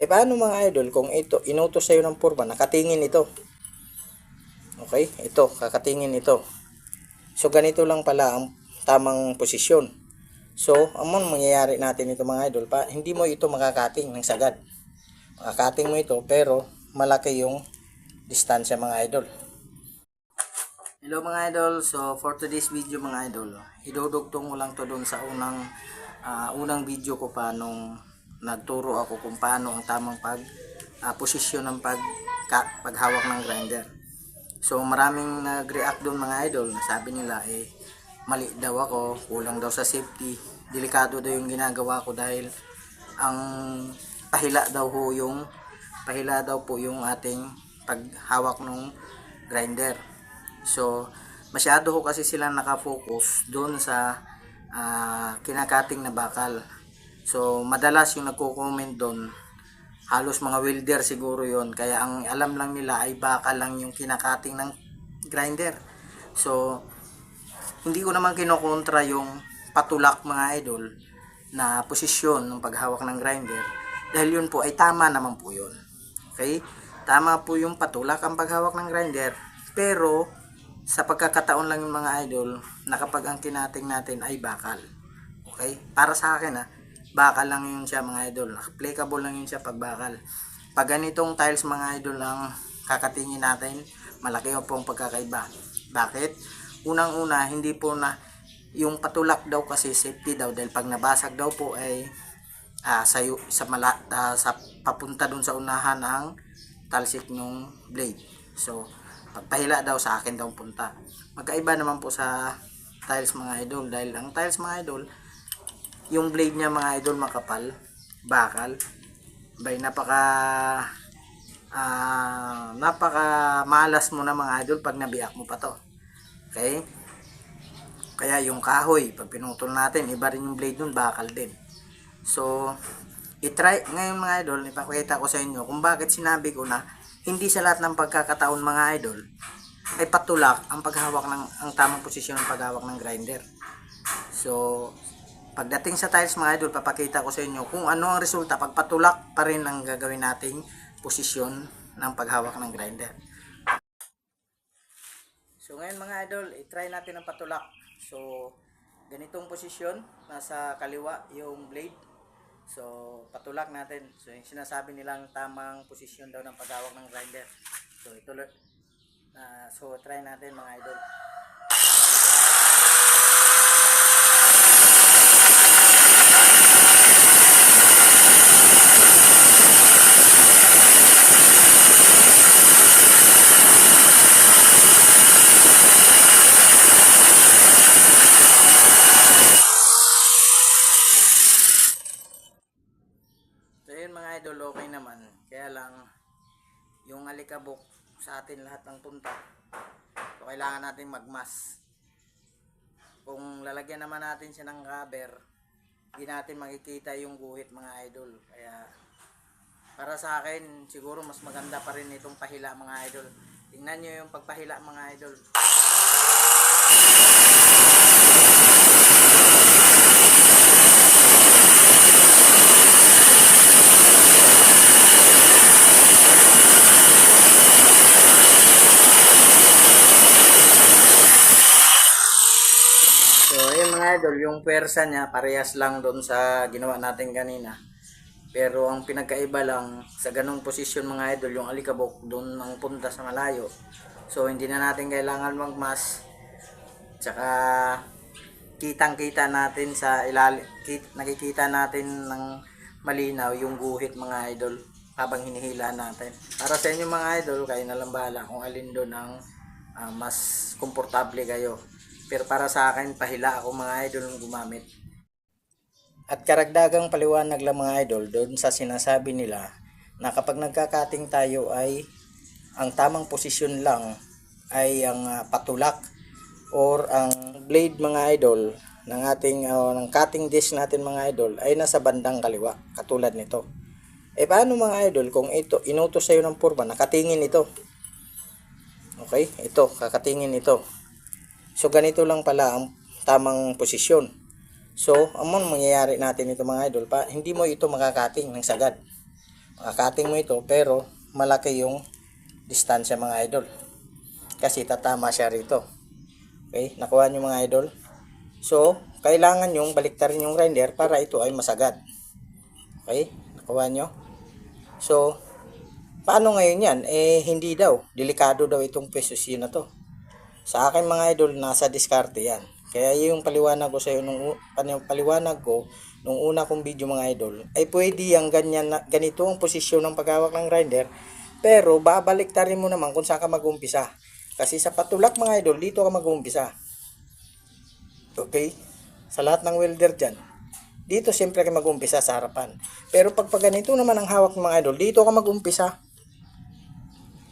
E paano mga idol kung ito, inutos sa'yo ng purba, nakatingin ito. Okay, ito, kakatingin ito. So ganito lang pala ang tamang posisyon. So, amon mangyayari natin ito mga idol, pa, hindi mo ito makakating ng sagad. Makakating mo ito pero malaki yung distansya mga idol. Hello mga idol, so for today's video mga idol, idudugtong ko lang to doon sa unang ah, unang video ko pa nung nagturo ako kung paano ang tamang pag ah, posisyon ng pag ka, paghawak ng grinder. So maraming nag-react doon mga idol, sabi nila eh mali daw ako, kulang daw sa safety, delikado daw yung ginagawa ko dahil ang pahila daw ho yung pahila daw po yung ating paghawak ng grinder. So, masyado ho kasi sila nakafocus doon sa ah, kinakating na bakal. So, madalas yung nagko-comment doon, halos mga welder siguro yon Kaya ang alam lang nila ay bakal lang yung kinakating ng grinder. So, hindi ko naman kinokontra yung patulak mga idol na posisyon ng paghawak ng grinder dahil yun po ay tama naman po yun. Okay? Tama po yung patulak ang paghawak ng grinder pero sa pagkakataon lang yung mga idol na kapag ang kinating natin ay bakal. Okay? Para sa akin ha, bakal lang yun siya mga idol. Applicable lang yun siya pag bakal. Pag ganitong tiles mga idol ang kakatingin natin, malaki po ang pagkakaiba. Bakit? Unang-una, hindi po na yung patulak daw kasi safety daw dahil pag nabasag daw po ay ah, sa sa mala, ah, sa papunta dun sa unahan ng talsik ng blade. So, pagpahila daw sa akin daw punta. Magkaiba naman po sa tiles mga idol dahil ang tiles mga idol yung blade niya mga idol makapal, bakal. Bay napaka ah napaka malas mo na mga idol pag nabiyak mo pa to. Okay? Kaya yung kahoy, pag pinutol natin, iba rin yung blade nun, bakal din. So, itry, ngayon mga idol, ipakita ko sa inyo kung bakit sinabi ko na hindi sa lahat ng pagkakataon mga idol ay patulak ang paghawak ng ang tamang posisyon ng paghawak ng grinder. So, pagdating sa tiles mga idol, papakita ko sa inyo kung ano ang resulta pag patulak pa rin ang gagawin nating posisyon ng paghawak ng grinder. So ngayon mga idol, i-try natin ang patulak. So ganitong posisyon, nasa kaliwa yung blade. So patulak natin. So yung sinasabi nilang tamang posisyon daw ng paghawak ng grinder. So ito uh, so try natin mga idol. So yun mga idol, okay naman. Kaya lang, yung alikabok sa atin lahat ng punta. So kailangan natin magmas. Kung lalagyan naman natin siya ng cover, hindi natin makikita yung guhit mga idol. Kaya para sa akin, siguro mas maganda pa rin itong pahila mga idol. Tingnan nyo yung pagpahila mga idol. So, ayun idol, yung pwersa niya parehas lang doon sa ginawa natin kanina. Pero ang pinagkaiba lang sa ganung posisyon mga idol, yung alikabok doon ang punta sa malayo. So, hindi na natin kailangan magmas. Tsaka kitang-kita natin sa ilalim, kit, nakikita natin ng malinaw yung guhit mga idol habang hinihila natin. Para sa inyo mga idol, kayo na lang bahala kung alin doon ang ah, mas komportable kayo. Pero para sa akin, pahila ako mga idol ng gumamit. At karagdagang paliwanag lang mga idol doon sa sinasabi nila na kapag nagkakating tayo ay ang tamang posisyon lang ay ang ah, patulak or ang blade mga idol ng ating ah, ng cutting disc natin mga idol ay nasa bandang kaliwa katulad nito. Eh paano mga idol kung ito inutos sa'yo ng purba nakatingin ito. Okay? Ito, kakatingin ito. So ganito lang pala ang tamang posisyon. So, amon mangyayari natin ito mga idol, pa, hindi mo ito makakating ng sagad. Makakating mo ito, pero malaki yung distansya mga idol. Kasi tatama siya rito. Okay, nakuha nyo mga idol. So, kailangan yung baliktarin yung grinder para ito ay masagad. Okay, nakuha nyo. So, paano ngayon yan? Eh, hindi daw. Delikado daw itong posisyon na to. Sa akin mga idol, nasa diskarte yan. Kaya yung paliwanag ko sa iyo nung pan- paliwanag ko nung una kong video mga idol, ay pwede yung ganyan na, ganito ang posisyon ng paghawak ng grinder, pero babalik rin mo naman kung saan ka mag-umpisa. Kasi sa patulak mga idol, dito ka mag-umpisa. Okay? Sa lahat ng welder dyan, dito siyempre ka mag-umpisa sa harapan. Pero pag pag ganito naman ang hawak ng mga idol, dito ka mag-umpisa.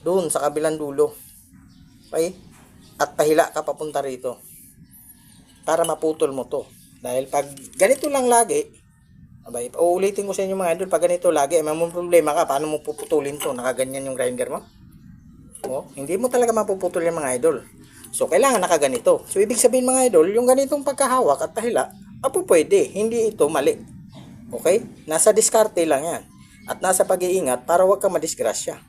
Doon sa kabilang dulo. Okay? At pahila ka papunta rito. Para maputol mo to. Dahil pag ganito lang lagi, abay, uulitin ko sa inyo mga idol, pag ganito lagi, may problema ka, paano mo puputulin to? Nakaganyan yung grinder mo? Oh, hindi mo talaga mapuputol yung mga idol. So, kailangan nakaganito. So, ibig sabihin mga idol, yung ganitong pagkahawak at pahila, apo pwede. Hindi ito mali. Okay? Nasa diskarte lang yan. At nasa pag-iingat para wag ka madisgrasya.